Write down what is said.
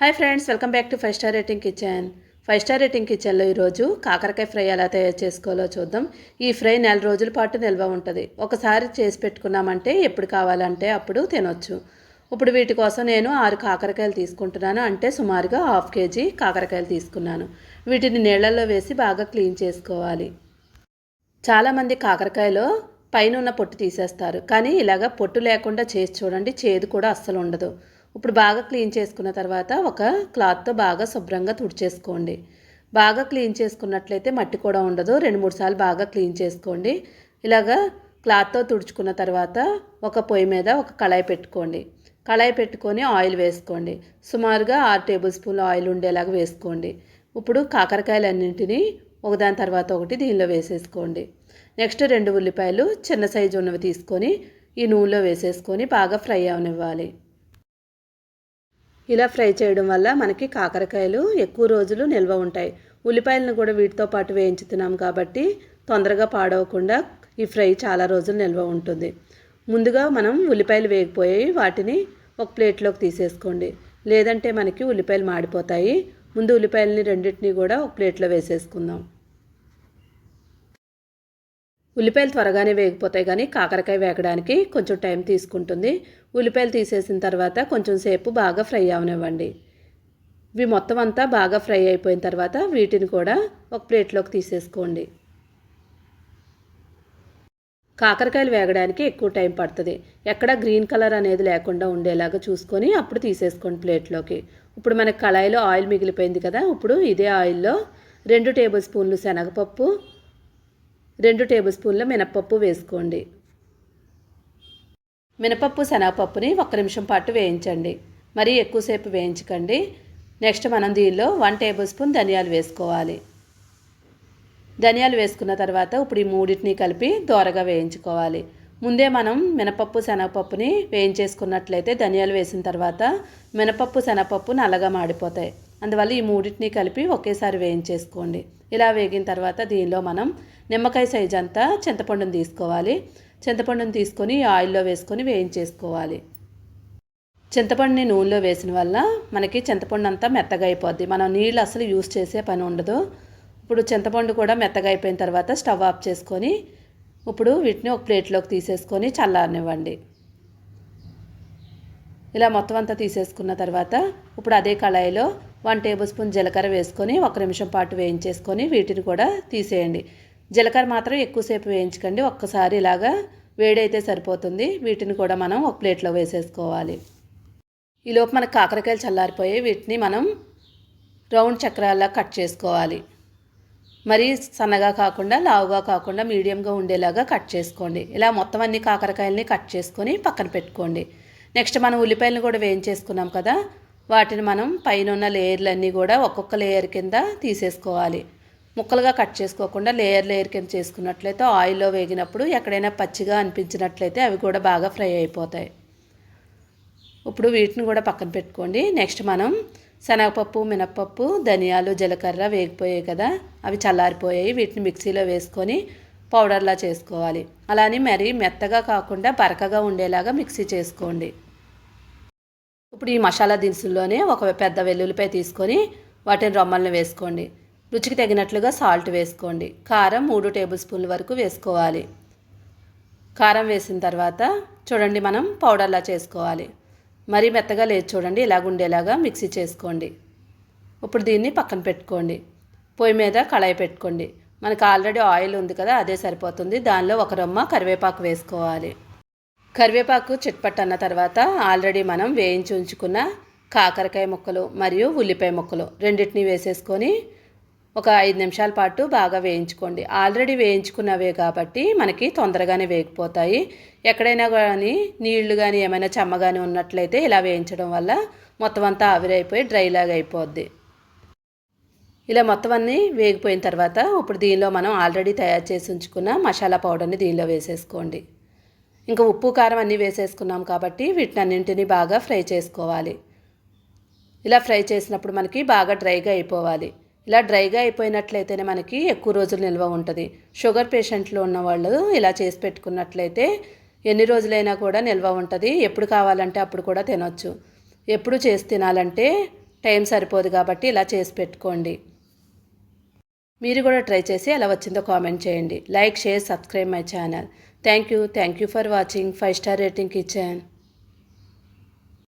Hi friends welcome back to five star rating kitchen. Five star rating కిచెన్లో ఈరోజు కాకరకాయ fry ఎలా తయారు చేసుకోవాలో చూద్దాం. ఈ ఫ్రై నెల రోజుల పాటు నిల్వ ఉంటుంది. ఒకసారి చేసి పెట్టుకున్నామంటే ఎప్పుడు కావాలంటే అప్పుడు తినొచ్చు. ఇప్పుడు వీటి కోసం నేను ఆరు కాకరకాయలు తీసుకుంటున్నాను. అంటే సుమారుగా హాఫ్ కేజీ కాకరకాయలు తీసుకున్నాను. వీటిని నీళ్ళల్లో వేసి బాగా క్లీన్ చేసుకోవాలి. చాలామంది కాకరకాయలో పైన ఉన్న పొట్టు తీసేస్తారు. కానీ ఇలాగ పొట్టు లేకుండా చేసి చూడండి చేదు కూడా అస్సలు ఉండదు. ఇప్పుడు బాగా క్లీన్ చేసుకున్న తర్వాత ఒక క్లాత్తో బాగా శుభ్రంగా తుడిచేసుకోండి. బాగా క్లీన్ చేసుకున్నట్లయితే మట్టి కూడా ఉండదు. రెండు మూడు సార్లు బాగా క్లీన్ చేసుకోండి. ఇలాగా క్లాత్తో తుడుచుకున్న తర్వాత ఒక పొయ్యి మీద ఒక కళాయి పెట్టుకోండి. కళాయి పెట్టుకొని ఆయిల్ వేసుకోండి. సుమారుగా ఆరు టేబుల్ స్పూన్ల ఆయిల్ ఉండేలాగా వేసుకోండి. ఇప్పుడు కాకరకాయలన్నింటినీ ఒకదాని తర్వాత ఒకటి దీనిలో వేసేసుకోండి. నెక్స్ట్ రెండు ఉల్లిపాయలు చిన్న సైజు ఉన్నవి తీసుకొని ఈ నూనెలో వేసేసుకొని బాగా ఫ్రై అవనివ్వాలి. ఇలా ఫ్రై చేయడం వల్ల మనకి కాకరకాయలు ఎక్కువ రోజులు నిల్వ ఉంటాయి. ఉల్లిపాయలను కూడా వీటితో పాటు వేయించుతున్నాం కాబట్టి తొందరగా పాడవకుండా ఈ ఫ్రై చాలా రోజులు నిల్వ ఉంటుంది. ముందుగా మనం ఉల్లిపాయలు వేగిపోయాయి వాటిని ఒక ప్లేట్లోకి తీసేసుకోండి. లేదంటే మనకి ఉల్లిపాయలు మాడిపోతాయి. ముందు ఉల్లిపాయలని రెండింటినీ కూడా ఒక ప్లేట్లో వేసేసుకుందాం. ఉల్లిపాయలు త్వరగానే వేగిపోతాయి కానీ కాకరకాయ వేగడానికి కొంచెం టైం తీసుకుంటుంది. ఉల్లిపాయలు తీసేసిన తర్వాత కొంచెం సేపు బాగా ఫ్రై అవనివ్వండి. ఇవి మొత్తం అంతా బాగా ఫ్రై అయిపోయిన తర్వాత వీటిని కూడా ఒక ప్లేట్లోకి తీసేసుకోండి. కాకరకాయలు వేగడానికి ఎక్కువ టైం పడుతుంది. ఎక్కడ గ్రీన్ కలర్ అనేది లేకుండా ఉండేలాగా చూసుకొని అప్పుడు తీసేసుకోండి ప్లేట్లోకి. ఇప్పుడు మనకి కళాయిలో ఆయిల్ మిగిలిపోయింది కదా ఇప్పుడు ఇదే ఆయిల్లో రెండు టేబుల్ స్పూన్లు శనగపప్పు రెండు టేబుల్ స్పూన్ల మినపప్పు వేసుకోండి. మినపప్పు శనగపప్పుని ఒక్క నిమిషం పాటు వేయించండి. మరీ ఎక్కువసేపు వేయించకండి. నెక్స్ట్ మనం దీనిలో వన్ టేబుల్ స్పూన్ ధనియాలు వేసుకోవాలి. ధనియాలు వేసుకున్న తర్వాత ఇప్పుడు ఈ మూడింటిని కలిపి దోరగా వేయించుకోవాలి. ముందే మనం మినపప్పు శనగపప్పుని వేయించేసుకున్నట్లయితే ధనియాలు వేసిన తర్వాత మినపప్పు శనగపప్పు నల్లగా మాడిపోతాయి. అందువల్ల ఈ మూడింటిని కలిపి ఒకేసారి వేయించేసుకోండి. ఇలా వేగిన తర్వాత దీనిలో మనం నిమ్మకాయ సైజ్ అంతా చింతపండుని తీసుకోవాలి. చింతపండుని తీసుకొని ఆయిల్లో వేసుకొని వేయించేసుకోవాలి. చింతపండుని నూనెలో వేసిన వల్ల మనకి చింతపండు అంతా మెత్తగా అయిపోద్ది. మనం నీళ్ళు అసలు యూస్ చేసే పని ఉండదు. ఇప్పుడు చింతపండు కూడా మెత్తగా అయిపోయిన తర్వాత స్టవ్ ఆఫ్ చేసుకొని ఇప్పుడు వీటిని ఒక ప్లేట్లోకి తీసేసుకొని చల్లారనివ్వండి. ఇలా మొత్తం అంతా తీసేసుకున్న తర్వాత ఇప్పుడు అదే కళాయిలో వన్ టేబుల్ స్పూన్ జీలకర్ర వేసుకొని ఒక నిమిషం పాటు వేయించేసుకొని వీటిని కూడా తీసేయండి. జీలకర్ర మాత్రం ఎక్కువసేపు వేయించకండి. ఒక్కసారి ఇలాగా వేడైతే సరిపోతుంది. వీటిని కూడా మనం ఒక ప్లేట్లో వేసేసుకోవాలి. ఈలోపు మనకు కాకరకాయలు చల్లారిపోయి వీటిని మనం రౌండ్ చక్రాల్లా కట్ చేసుకోవాలి. మరీ సన్నగా కాకుండా లావుగా కాకుండా మీడియంగా ఉండేలాగా కట్ చేసుకోండి. ఇలా మొత్తం అన్ని కాకరకాయలని కట్ చేసుకొని పక్కన పెట్టుకోండి. నెక్స్ట్ మనం ఉల్లిపాయలను కూడా వేయించేసుకున్నాం కదా వాటిని మనం పైన ఉన్న లేయర్లన్నీ కూడా ఒక్కొక్క లేయర్ కింద తీసేసుకోవాలి. ముక్కలుగా కట్ చేసుకోకుండా లేయర్ లేయర్ కింద చేసుకున్నట్లయితే ఆయిల్లో వేగినప్పుడు ఎక్కడైనా పచ్చిగా అనిపించినట్లయితే అవి కూడా బాగా ఫ్రై అయిపోతాయి. ఇప్పుడు వీటిని కూడా పక్కన పెట్టుకోండి. నెక్స్ట్ మనం శనగపప్పు మినప్పప్పు ధనియాలు జీలకర్ర వేగిపోయాయి కదా అవి చల్లారిపోయాయి. వీటిని మిక్సీలో వేసుకొని పౌడర్లా చేసుకోవాలి. అలానే మరీ మెత్తగా కాకుండా బరకగా ఉండేలాగా మిక్సీ చేసుకోండి. ఇప్పుడు ఈ మసాలా దినుసుల్లోనే ఒక పెద్ద వెల్లుల్లిపాయ తీసుకొని వాటిని రొమ్మల్ని వేసుకోండి. రుచికి తగినట్లుగా సాల్ట్ వేసుకోండి. కారం మూడు టేబుల్ స్పూన్ల వరకు వేసుకోవాలి. కారం వేసిన తర్వాత చూడండి మనం పౌడర్లా చేసుకోవాలి. మరీ మెత్తగా లేదు చూడండి ఇలాగ ఉండేలాగా మిక్సీ చేసుకోండి. ఇప్పుడు దీన్ని పక్కన పెట్టుకోండి. పొయ్యి మీద కళాయి పెట్టుకోండి. మనకు ఆల్రెడీ ఆయిల్ ఉంది కదా అదే సరిపోతుంది. దానిలో ఒక రొమ్మ కరివేపాకు వేసుకోవాలి. కరివేపాకు చిట్పట్ అన్న తర్వాత ఆల్రెడీ మనం వేయించి ఉంచుకున్న కాకరకాయ ముక్కలు మరియు ఉల్లిపాయ ముక్కలు రెండింటిని వేసేసుకొని ఒక ఐదు నిమిషాల పాటు బాగా వేయించుకోండి. ఆల్రెడీ వేయించుకున్నవే కాబట్టి మనకి తొందరగానే వేగిపోతాయి. ఎక్కడైనా కానీ నీళ్ళు కానీ ఏమైనా చెమ్మ కానీ ఉన్నట్లయితే ఇలా వేయించడం వల్ల మొత్తం అంతా ఆవిరైపోయి డ్రైలాగా అయిపోద్ది. ఇలా మొత్తం అన్నీ వేగిపోయిన తర్వాత ఇప్పుడు దీనిలో మనం ఆల్రెడీ తయారు చేసి ఉంచుకున్న మసాలా పౌడర్ని దీనిలో వేసేసుకోండి. ఇంకా ఉప్పు కారం అన్నీ వేసేసుకున్నాం కాబట్టి వీటినన్నింటినీ బాగా ఫ్రై చేసుకోవాలి. ఇలా ఫ్రై చేసినప్పుడు మనకి బాగా డ్రైగా అయిపోవాలి. ఇలా డ్రైగా అయిపోయినట్లయితేనే మనకి ఎక్కువ రోజులు నిల్వ ఉంటుంది. షుగర్ పేషెంట్లు ఉన్న వాళ్ళు ఇలా చేసి పెట్టుకున్నట్లయితే ఎన్ని రోజులైనా కూడా నిల్వ ఉంటుంది. ఎప్పుడు కావాలంటే అప్పుడు కూడా తినొచ్చు. ఎప్పుడు చేసి తినాలంటే టైం సరిపోదు కాబట్టి ఇలా చేసి పెట్టుకోండి. మీరు కూడా ట్రై చేసి ఎలా వచ్చిందో కామెంట్ చేయండి. Like share subscribe my channel. Thank you. Thank you for watching. Five star rating kitchen.